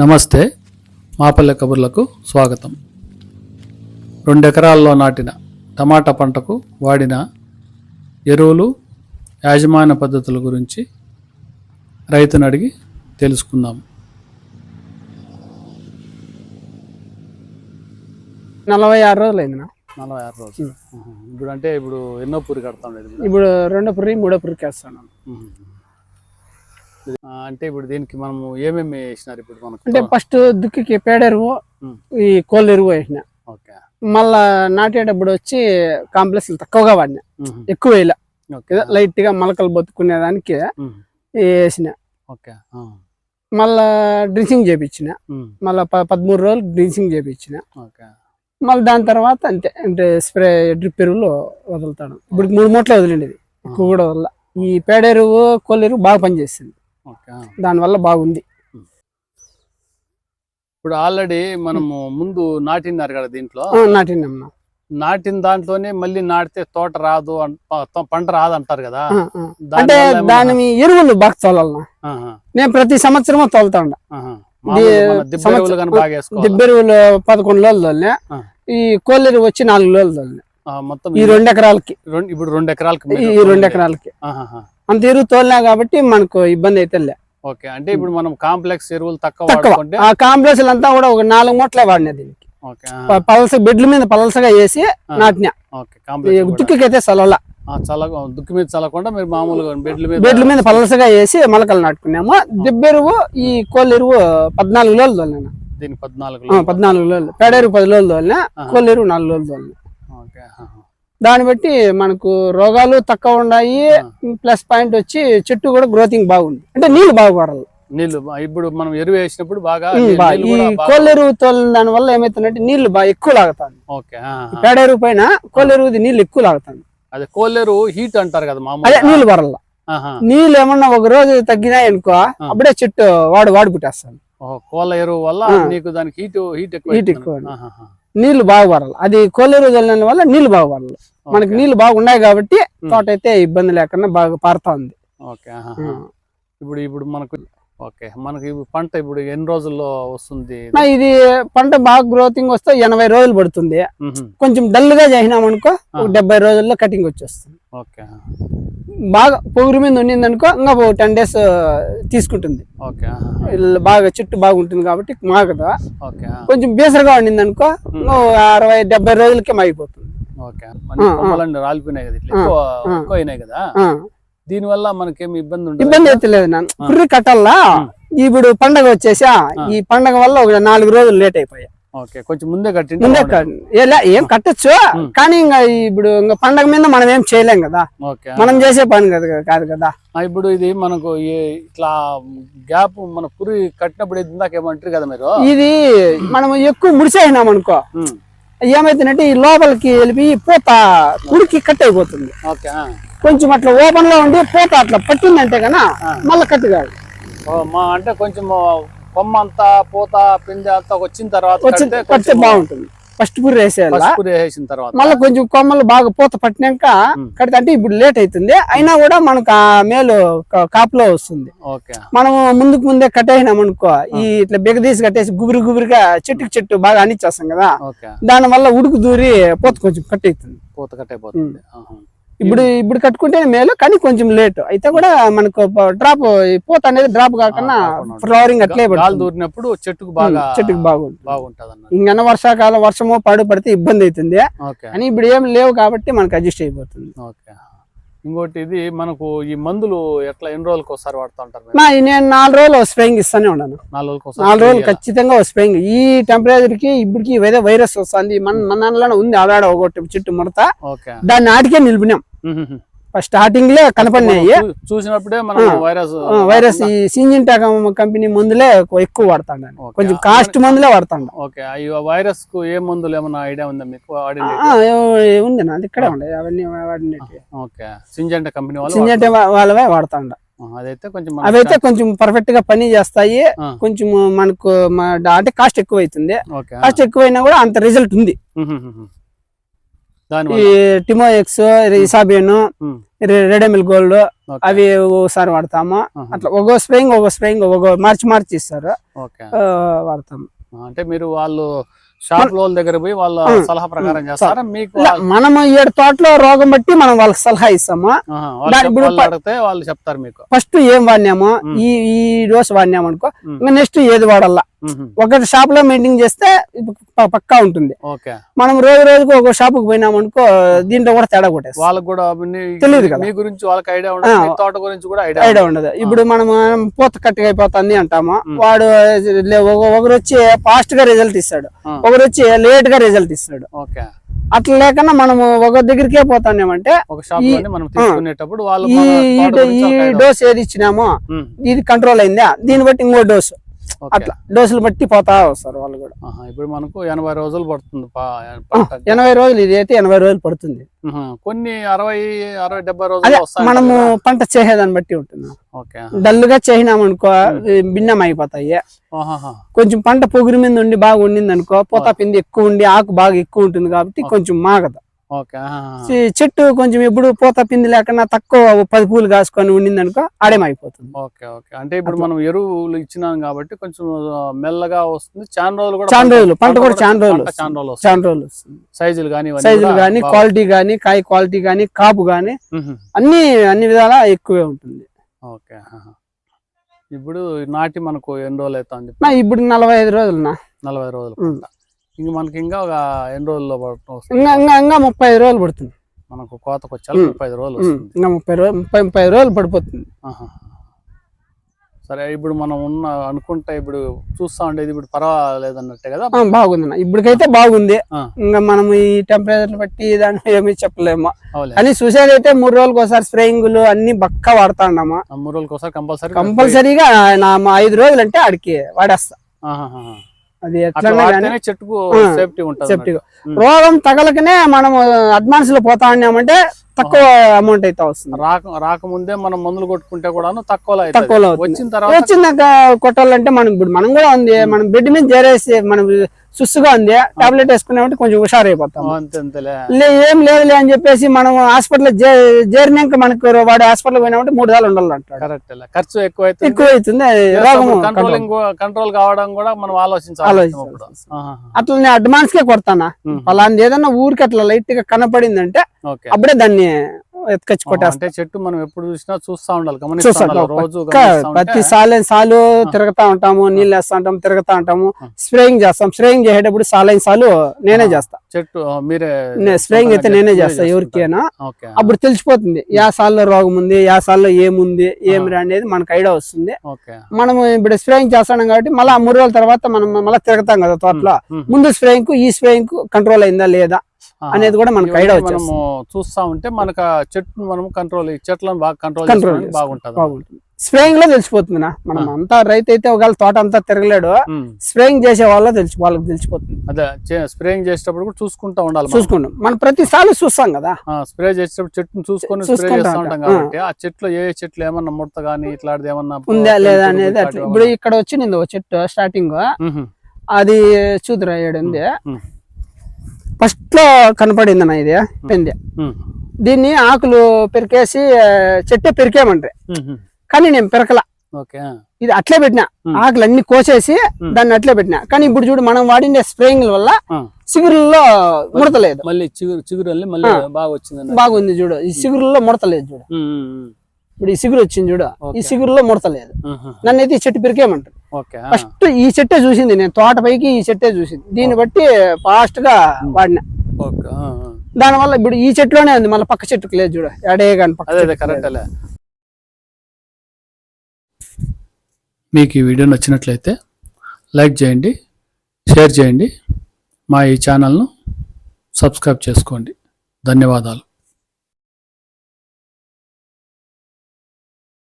నమస్తే మాపల్లె కబుర్లకు స్వాగతం. రెండు ఎకరాల్లో నాటిన టమాటా పంటకు వాడిన ఎరువులు యాజమాన్య పద్ధతుల గురించి రైతుని అడిగి తెలుసుకుందాం. నలభై ఆరు రోజులు అయింది నలభై ఆరు రోజులు. ఇప్పుడు అంటే ఇప్పుడు ఎన్నో పూరి కడతాం ఇప్పుడు రెండో పురి మూడో పురికి వేస్తాను అంటే ఇప్పుడు దీనికి మనము ఏమేమి వేసినారు ఇప్పుడు మనకు? అంటే ఫస్ట్ దుక్కికి పేడ ఎరువు ఉమ్. ఈ కోళ్ళ ఎరువు వేసిన. ఓకే. మళ్ళా నాటేటప్పుడు వచ్చి కాంప్లెక్స్ తక్కువగా వాడిన. ఎక్కువ వేయలే. లైట్గా మొలకలు బతుకునే దానికి. వేసిన. ఓకే. మళ్ళా డ్రించింగ్ చేపించిన. మళ్ళా పదమూడు రోజులు డ్రించింగ్ చేపించిన. ఓకే. మళ్ళీ దాని తర్వాత అంతే. అంటే స్ప్రే డ్రిప్ ఎరువులు వదులుతాడు ఇప్పుడు మూడు మూటలు వదిలిండేది. ఎక్కువ కూడా వదల ఈ పేడ ఎరువు కోళ్ళ ఎరువు బాగా పనిచేస్తుంది. దానివల్ల బాగుంది. ఇప్పుడు ఆల్రెడీ మనము ముందు నాటినారు కదా దీంట్లో? నాటినమ్మా నాటిన దాంట్లోనే మళ్ళీ నాటితే తోట రాదు పంట రాదు అంటారు కదా అంటే దాని ఎరువులు బాగా తోలాలన్నా ఆహా, నేను ప్రతి సంవత్సరము వేసుకోవాలి? దిబ్బెరువులు పదకొండు రోజులు తోలినా. ఈ కోళ్ళెరువు వచ్చి నాలుగు రోజులు తోలినా. మొత్తం ఈ రెండు ఎకరాలకి. ఇప్పుడు రెండు ఎకరాలకి ఈ రెండు ఎకరాలకి. అంత ఎరువు తోలినా కాబట్టి మనకు ఇబ్బంది అయితే లే. ఓకే అంటే ఇప్పుడు మనం కాంప్లెక్స్ ఎరువులు తక్కువ ఆ కాంప్లెక్స్ అంతా కూడా ఒక నాలుగు మూటలే వాడినా దీనికి. పలస బెడ్ల మీద పలసగా వేసి. నాటినా. దుక్కికైతే చల్ల దుక్కి మీద చల్లకుండా మీరు మామూలుగా బెడ్ల మీద బెడ్ల మీద పలసగా వేసి మొలకలు నాటుకున్నాము. దిబ్బెరువు ఈ కోళ్ళెరువు పద్నాలుగు రోజులు తోలినా. దీనికి పద్నాలుగు పద్నాలుగు రోజులు పేడెరువు పది రోజులు తోలినా ఆహా. కోళ్ళెరువు నాలుగు రోజులు తోలినా. దాన్ని బట్టి మనకు రోగాలు తక్కువ ఉన్నాయి ప్లస్ పాయింట్ వచ్చి చెట్టు కూడా గ్రోతింగ్ బాగుంది అంటే నీళ్ళు బాగా పడాలి నీళ్ళు బా- ఇప్పుడు మనం ఎరువు వేసినప్పుడు బాగా ఈ కోళ్ళెరువు తోలిన దాని వల్ల ఏమైతుందంటే నీళ్ళు బాగా ఎక్కువ లాగుతాయి ఓకే ఆహా. పేడెరువు పైన కోళ్ళెరువుది నీళ్ళు ఎక్కువ లాగుతాయి అదే కోళ్ళెరు హీట్ అంటారు కదా అదే నీళ్ళు ఆహా. నీళ్ళు ఏమన్నా ఒక రోజు తగ్గినాయి అనుకో అప్పుడే చెట్టు వాడు వాడు పుట్టేస్తాను కోళ్ళ ఎరువు వల్ల. నీకు దానికి హీట్ హీట్ ఎక్కువ హీట్. ఎక్కువ. నీళ్ళు బాగా పడాలి అది కోళ్ళెరువు చల్లిన వల్ల నీళ్ళు బాగా పడాలి మనకి. నీళ్ళు బాగా ఉన్నాయి కాబట్టి తోట అయితే ఇబ్బంది లేకుండా బాగా పారుతా ఉంది ఓకే. ఇప్పుడు ఇప్పుడు మనకు ఓకే. మనకి పంట ఇప్పుడు ఎన్ని రోజుల్లో వస్తుంది? ఇది పంట బాగా గ్రోతింగ్ వస్తే ఎనభై రోజులు పడుతుంది. కొంచెం డల్గా చేసినామనుకో డెబ్బై రోజుల్లో కటింగ్ వచ్చేస్తుంది. ఓకే. బాగా పొగురు మీద ఉండింది అనుకో ఇంకా టెన్ డేస్ తీసుకుంటుంది. బాగా చెట్టు బాగుంటుంది కాబట్టి మాగదు ఓకే. ఆ. కొంచెం బేసరగా ఉండింది అనుకో అరవై డెబ్బై రోజులకే మాగిపోతుంది. రాలిపోయినాయి కదా ఎక్కువ అయినాయి కదా. ఆ, దీని వల్ల మనకేమి ఇబ్బంది ఉండదు. ఇబ్బంది అయితే లేదు నాన్న. కుర్రి కట్టాలా ఇప్పుడు పండగ వచ్చేసా ఈ పండగ వల్ల ఒక నాలుగు రోజులు లేట్ అయిపోయాయి ఓకే కొంచెం ముందే కట్టింటే ముందే ఏం కట్టొచ్చు కానీ ఇంకా ఇప్పుడు ఇంకా పండగ మీద మనం ఏం చేయలేం కదా. మనం చేసే పని కదా కాదు కదా. ఇప్పుడు ఇది మనకు ఇట్లా గ్యాప్ మన పురి కట్టినప్పుడు ఇది ఇందాక ఏమంటారు కదా మీరు? ఇది మనం ఎక్కువ ముడిసేసినాం అనుకో. ఏమైతుందంటే ఈ లోపలికి వెళ్ళి పూత కుడికి కట్ అయిపోతుంది. ఓకే ఆ. కొంచెం అట్లా ఓపెన్లో ఉండి పూత అట్లా పట్టిందంటే కన్నా మళ్ళీ కట్ కాదు. అంటే కొంచెం కొమ్మ అంతా పూత పిందె అంతా వచ్చిన తర్వాత కడితే బాగుంటుంది. ఫస్ట్ పురి వేసేయాల? వేసిన తర్వాత. మళ్ళీ కొంచెం కొమ్మలు బాగా పూత పట్టినాక కడితే అంటే ఇప్పుడు లేట్ అవుతుంది. అయినా కూడా మనకు ఆ మేలు కాపులో వస్తుంది. మనం ముందుకు ముందే కట్టేసినాం అనుకో ఈ ఇట్లా బిగదీసి కట్టేసి గుబురు గుబురుగా చెట్టుకి చెట్టు బాగా అనిచ్చేస్తాం కదా. దాని వల్ల ఉడుకు దూరి పూత కొంచెం కట్ అవుతుంది పూత కట్ అయిపోతుంది. ఇప్పుడు ఇప్పుడు కట్టుకుంటే మేలు కానీ కొంచెం లేట్ అయితే కూడా మనకు డ్రాప్ పూత అనేది డ్రాప్ కాకుండా ఫ్లవరింగ్ అట్లే దూరినప్పుడు చెట్టుకు బాగా చెట్టుకి బాగుంటుంది. బాగుంటది ఇంకన్నా వర్షాకాలం వర్షము పడు పడితే ఇబ్బంది అవుతుంది. ఓకే. అని ఇప్పుడు ఏం లేవు కాబట్టి మనకు అడ్జస్ట్ అయిపోతుంది. ఓకే. ఇంకోటి ఇది మనకు ఈ మందులు ఎట్లా ఎన్ని రోజులకు ఒకసారి వాడుతూ ఉంటారు నేను నాలుగు రోజులు స్ప్రేయింగ్ ఇస్తానే ఉన్నాను నాలుగు రోజులకు ఒకసారి నాలుగు రోజులు? ఖచ్చితంగా స్ప్రేయింగ్. ఈ టెంపరేచర్కి ఇప్పటికి ఏదో వైరస్ వస్తుంది. మన మన ఉంది ఆడాడ ఒకటి చెట్టు ముడత దాన్ని ఆటికే నిలిపినాం. స్టార్టింగ్ లే కనపడినాయి. చూసినప్పుడే మనం వైరస్ వైరస్ ఈ సింజింటా కంపెనీ మందులే ఎక్కువ వాడతాను. కొంచెం కాస్ట్ మందులే వాడతాను ఓకే. వైరస్కు ఏ మందులు ఏమైనా ఐడియా ఉందా మీకు? ఉంది నా ఇక్కడే ఉండే. అవన్నీ వాడినట్టు. ఓకే. సింజంట కంపెనీ వాళ్ళు సింజంటా వాళ్ళవే వాడతాండ. వాడు- అదైతే కొంచెం అవైతే కొంచెం పర్ఫెక్ట్గా పని చేస్తాయి. కొంచెం మనకు అంటే కాస్ట్ ఎక్కువ అవుతుంది కాస్ట్ ఎక్కువైనా కూడా అంత రిజల్ట్ ఉంది. టిమో ఎక్స్ ఇసాబియన్ రెడమిల్ గోల్డ్. అవి ఒకసారి వాడతాము. అట్లా ఒక్కో స్ప్రేయింగ్ ఒక్కో స్ప్రేయింగ్ ఒక్కో మార్చి మార్చి ఇస్తారు. వాడతాము. అంటే మీరు వాళ్ళు షాప్ లోల దగ్గర పోయి వాళ్ళ సలహా ప్రకారం చేస్తారా? మీకు మనము ఏడు తోటలో రోగం బట్టి మనం వాళ్ళకి సలహా ఇస్తాము. వాళ్ళు ఇప్పుడు చెప్తారు మీకు. ఫస్ట్ ఏం వాడినాము. ఈ ఈ డోస్ వాడినాము అనుకో నెక్స్ట్ ఏది వాడాలా ఒకటి షాప్లో మెయింటైన్ చేస్తే పక్కా ఉంటుంది. మనం రోజు రోజుకు ఒక షాప్కు పోయినాం అనుకో దీంట్లో కూడా తేడా కొట్టేస్తాం. వాళ్ళకి కూడా కదా. మీ గురించి వాళ్ళకి ఐడియా ఉండదు. తోట గురించి కూడా ఐడియా ఉండదు. ఇప్పుడు మనం పూత కట్టిగా అయిపోతుంది అంటాము. వాడు ఒకరు వచ్చి ఫాస్ట్గా రిజల్ట్ ఇస్తాడు. ఒకరు వచ్చి లేట్గా రిజల్ట్ ఇస్తాడు. అట్లా లేకుండా మనము ఒక దగ్గరికే పోతానేమంటే ఈ- డోస్ ఏది ఇచ్చినామో ఇది కంట్రోల్ అయిందా? దీన్ని బట్టి ఇంకో డోసు. అట్లా డోసులు బట్టి పోతా వస్తారు వాళ్ళు కూడా. ఇప్పుడు మనకు ఎనభై రోజులు పడుతుంది. ఎనభై రోజులు ఇది అయితే ఎనభై రోజులు పడుతుంది. కొన్ని అరవై అరవై డెబ్బై రోజులు మనము పంట చేసేదాన్ని బట్టి ఉంటుంది. ఓకే డల్గా చేసినాం అనుకో భిన్నం అయిపోతాయి. కొంచెం పంట పొగురు మీద ఉండి బాగా ఉండింది అనుకో పూత పిండి ఎక్కువ ఉండి ఆకు బాగా ఎక్కువ ఉంటుంది కాబట్టి కొంచెం మాగదు. చెట్టు కొంచెం ఎప్పుడు పూత పిండి లేకుండా తక్కువ పది పూలు కాసుకొని ఉండింది అనుకో ఆడేమైపోతుంది. Okay okay. అంటే ఇప్పుడు మనం ఎరువులు ఇచ్చినాం కాబట్టి కొంచెం మెల్లగా వస్తుంది. చాలా రోజులు కూడా చాలా రోజులు పంట కూడా చాలా రోజులు చాలా రోజులు చాలా రోజులు సైజులు కానీ సైజులు కానీ క్వాలిటీ కానీ కాయ క్వాలిటీ కానీ కాపు కానీ అన్ని అన్ని విధాలా ఎక్కువే ఉంటుంది. ఓకే. ఇప్పుడు నాటి మనకు ఎన్ని రోజులు అవుతా అని చెప్పి నా ఇప్పుడు నలభై ఐదు రోజులు నా. నలభై రోజులు ఇంక మనకి ఇంకా ఒక ఎన్ని రోజుల్లో పడటం వస్తుంది. ఇంకా ఇంకా ఇంకా ముప్పై ఐదు రోజులు పడుతుంది. మనకు కోతకు వచ్చాక ఉమ్. ముప్పై ఐదు రోజులు వస్తుంది. ఇంకా ముప్పై రోజులు ముప్పై ముప్పై ఐదు రోజులు పడిపోతుంది. సరే ఇప్పుడు మనం ఉన్న అనుకుంటే ఇప్పుడు చూస్తా ఉండేది ఇప్పుడు పర్వాలేదు అన్నట్టే కదా బాగుంది ఇప్పటికైతే బాగుంది. ఇంకా మనం ఈ టెంపరేచర్ బట్టి దాన్ని ఏమీ చెప్పలేము. కానీ చూసేదైతే మూడు రోజులకు ఒకసారి స్ప్రేయింగ్లు అన్ని బక్క వాడుతున్నాము ఆ మూడు రోజులకి ఒకసారి కంపల్సరీ కంపల్సరీగా నా ఐదు రోజులు అంటే ఆడికి వాడేస్తా. అది చెట్టుకు ఆ, సేఫ్టీ ఉంటుంది. రోగం తగలకనే మనం అడ్వాన్స్లో పోతా ఉన్నామంటే తక్కువ అమౌంట్ అయితే వస్తుంది రాక రాకముందే మనం మందులు కొట్టుకుంటే కూడాను తక్కువలో. తక్కువలో. వచ్చిన తర్వాత వచ్చిందాక కొట్టాలంటే మనం ఇప్పుడు మనం కూడా ఉంది మనం బెడ్ మీద చేరేసి మనం సుస్సుగా ఉంది. టాబ్లెట్ వేసుకున్నామంటే కొంచెం హుషారు అయిపోతాం అంతే అంతేలే. లే ఏం లేదులే అని చెప్పేసి మనం హాస్పిటల్ చేరినాక మనకు వాడు హాస్పిటల్ పోయినామంటే మూడు సార్లు ఉండాలి అంటాడు. కరెక్ట్ ఖర్చు ఎక్కువ అవుతుంది కంట్రోల్ కావడం కూడా మనం ఆలోచించాలి. అట్లా నేను అడ్వాన్స్ కే కొడతానా. అలాంటి ఏదన్నా ఊరికి అట్లా లైట్గా కనపడిందంటే అప్పుడే దాన్ని ఎత్తుకొచ్చి అంటే చెట్టు మనం ఎప్పుడు చూసినా చూస్తా ఉండాలి చూస్తా. రోజు ప్రతి సాలే సాలు తిరుగుతా ఉంటాము నీళ్ళు వేస్తా ఉంటాము తిరుగుతా ఉంటాము. స్ప్రేయింగ్ చేస్తాం. స్ప్రేయింగ్ చేసేటప్పుడు సాలైన సాలు నేనే చేస్తా. చెట్టు మీరే స్ప్రేయింగ్ అయితే నేనే చేస్తా. ఎవరికైనా. అప్పుడు తెలిసిపోతుంది యా సాల్లో రోగం ఉంది యా సాల్లో ఏముంది ఏమి అనేది మనకు ఐడియా వస్తుంది. మనం ఇప్పుడు స్ప్రేయింగ్ చేస్తాం కాబట్టి మళ్ళీ మూడు రోజుల తర్వాత మనం మళ్ళీ తిరుగుతాం కదా తోటలో. ముందు స్ప్రేయింగ్కు ఈ స్ప్రేయింగ్కు కంట్రోల్ అయిందా లేదా. అనేది కూడా మనకు ఐడియా మనము చూస్తా ఉంటే మనకు ఆ చెట్టును మనం కంట్రోల్ చెట్లను బాగా కంట్రోల్ చేసుకో- బాగుంటది బాగుంటుంది. స్ప్రేయింగ్లో తెలిసిపోతుంది నా మనం అంతా రైతు అయితే ఒకవేళ తోట అంతా తిరగలేడు. స్ప్రేయింగ్ చేసే వాళ్ళ తెలిసి వాళ్ళకి తెలిసిపోతుంది. అదే స్ప్రేయింగ్ చేసేటప్పుడు కూడా చూసుకుంటా ఉండాలి మనం. చూసుకుంటాం. మనం ప్రతిసారి చూస్తాం కదా. స్ప్రే చేసేటప్పుడు చెట్టును చూసుకొని స్ప్రే చేస్తా ఉంటాం. కాబట్టి ఆ చెట్లు ఏ చెట్లు ఏమన్నా ముడత గానీ ఇట్లాంటిది ఏమన్నా ఉందా లేదా అనేది ఇప్పుడు ఇక్కడ వచ్చింది చెట్టు స్టార్టింగ్. అది చూదురా ఏడుంది? ఉమ్. ఫస్ట్లో కనపడింది అన్న ఇది పెంది. దీన్ని ఆకులు పెరికేసి చెట్టే పెరికేమంటారు ఉహు. కానీ నేను పెరకల. ఇది అట్లే పెట్టినా. ఆకులు అన్ని కోసేసి. దాన్ని అట్లే పెట్టినా. కానీ ఇప్పుడు చూడు మనం వాడిన స్ప్రేయింగ్ వల్ల. చిగురుల్లో ముడతలేదు. మళ్ళీ చిగురు చిగురు బాగా వచ్చింది బాగుంది చూడు ఈ చిగురుల్లో ముడతలేదు చూడు. ఇప్పుడు ఈ చిగురు వచ్చింది చూడు. ఈ ఓకే. చిగురులో ముడతలేదు నన్ను అయితే ఈ చెట్టు ఆ. ఫస్ట్ ఈ చెట్టే చూసింది నేను. తోట పైకి ఈ చెట్టే చూసింది. దీన్ని బట్టి ఫాస్ట్గా వాడినా. దానివల్ల ఇప్పుడు ఈ చెట్టులోనే ఉంది. మళ్ళీ పక్క చెట్టుకు లేదు చూడు. ఎడే కానీ మీకు ఈ వీడియో నచ్చినట్లయితే లైక్ చేయండి షేర్ చేయండి. మా ఈ ఛానల్ను సబ్స్క్రైబ్ చేసుకోండి. ధన్యవాదాలు.